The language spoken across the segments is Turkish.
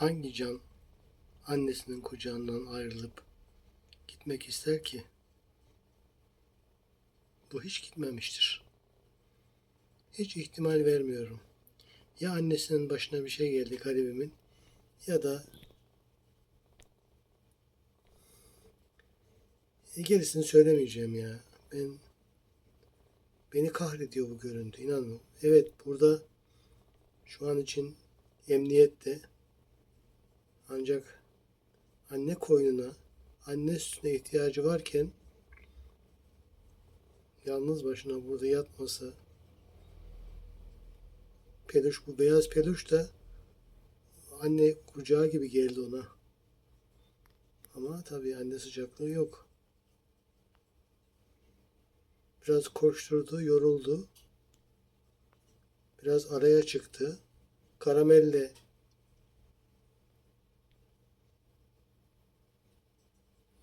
Hangi can annesinin kucağından ayrılıp gitmek ister ki? Bu hiç gitmemiştir. Hiç ihtimal vermiyorum. Ya annesinin başına bir şey geldi garibimin ya da E, gerisini söylemeyeceğim ya. Ben beni kahrediyor bu görüntü. İnanın. Evet burada şu an için emniyette ancak anne koynuna, anne sütüne ihtiyacı varken yalnız başına burada yatması peluş bu beyaz peluş da anne kucağı gibi geldi ona. Ama tabii anne sıcaklığı yok. Biraz koşturdu, yoruldu. Biraz araya çıktı. Karamelle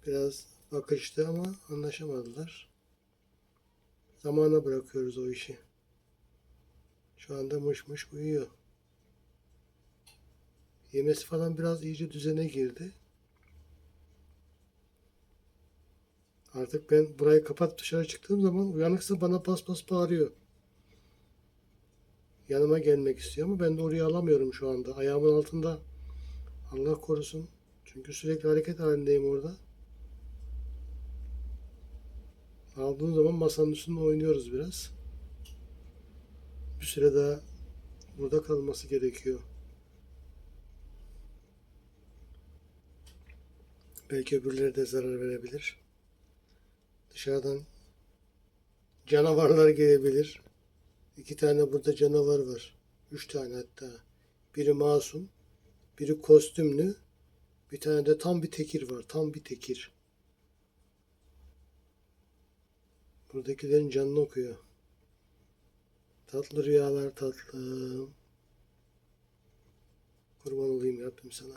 biraz bakıştı ama anlaşamadılar. Zamana bırakıyoruz o işi. Şu anda mış mış uyuyor. Yemesi falan biraz iyice düzene girdi. Artık ben burayı kapat dışarı çıktığım zaman uyanıksa bana pas pas bağırıyor. Yanıma gelmek istiyor ama ben de oraya alamıyorum şu anda. Ayağımın altında Allah korusun. Çünkü sürekli hareket halindeyim orada. Aldığım zaman masanın üstünde oynuyoruz biraz. Bir süre daha burada kalması gerekiyor. Belki öbürleri de zarar verebilir. Dışarıdan canavarlar gelebilir. İki tane burada canavar var. Üç tane hatta. Biri masum, biri kostümlü, bir tane de tam bir tekir var. Tam bir tekir. Buradakilerin canını okuyor. Tatlı rüyalar tatlım. Kurban olayım yaptım sana.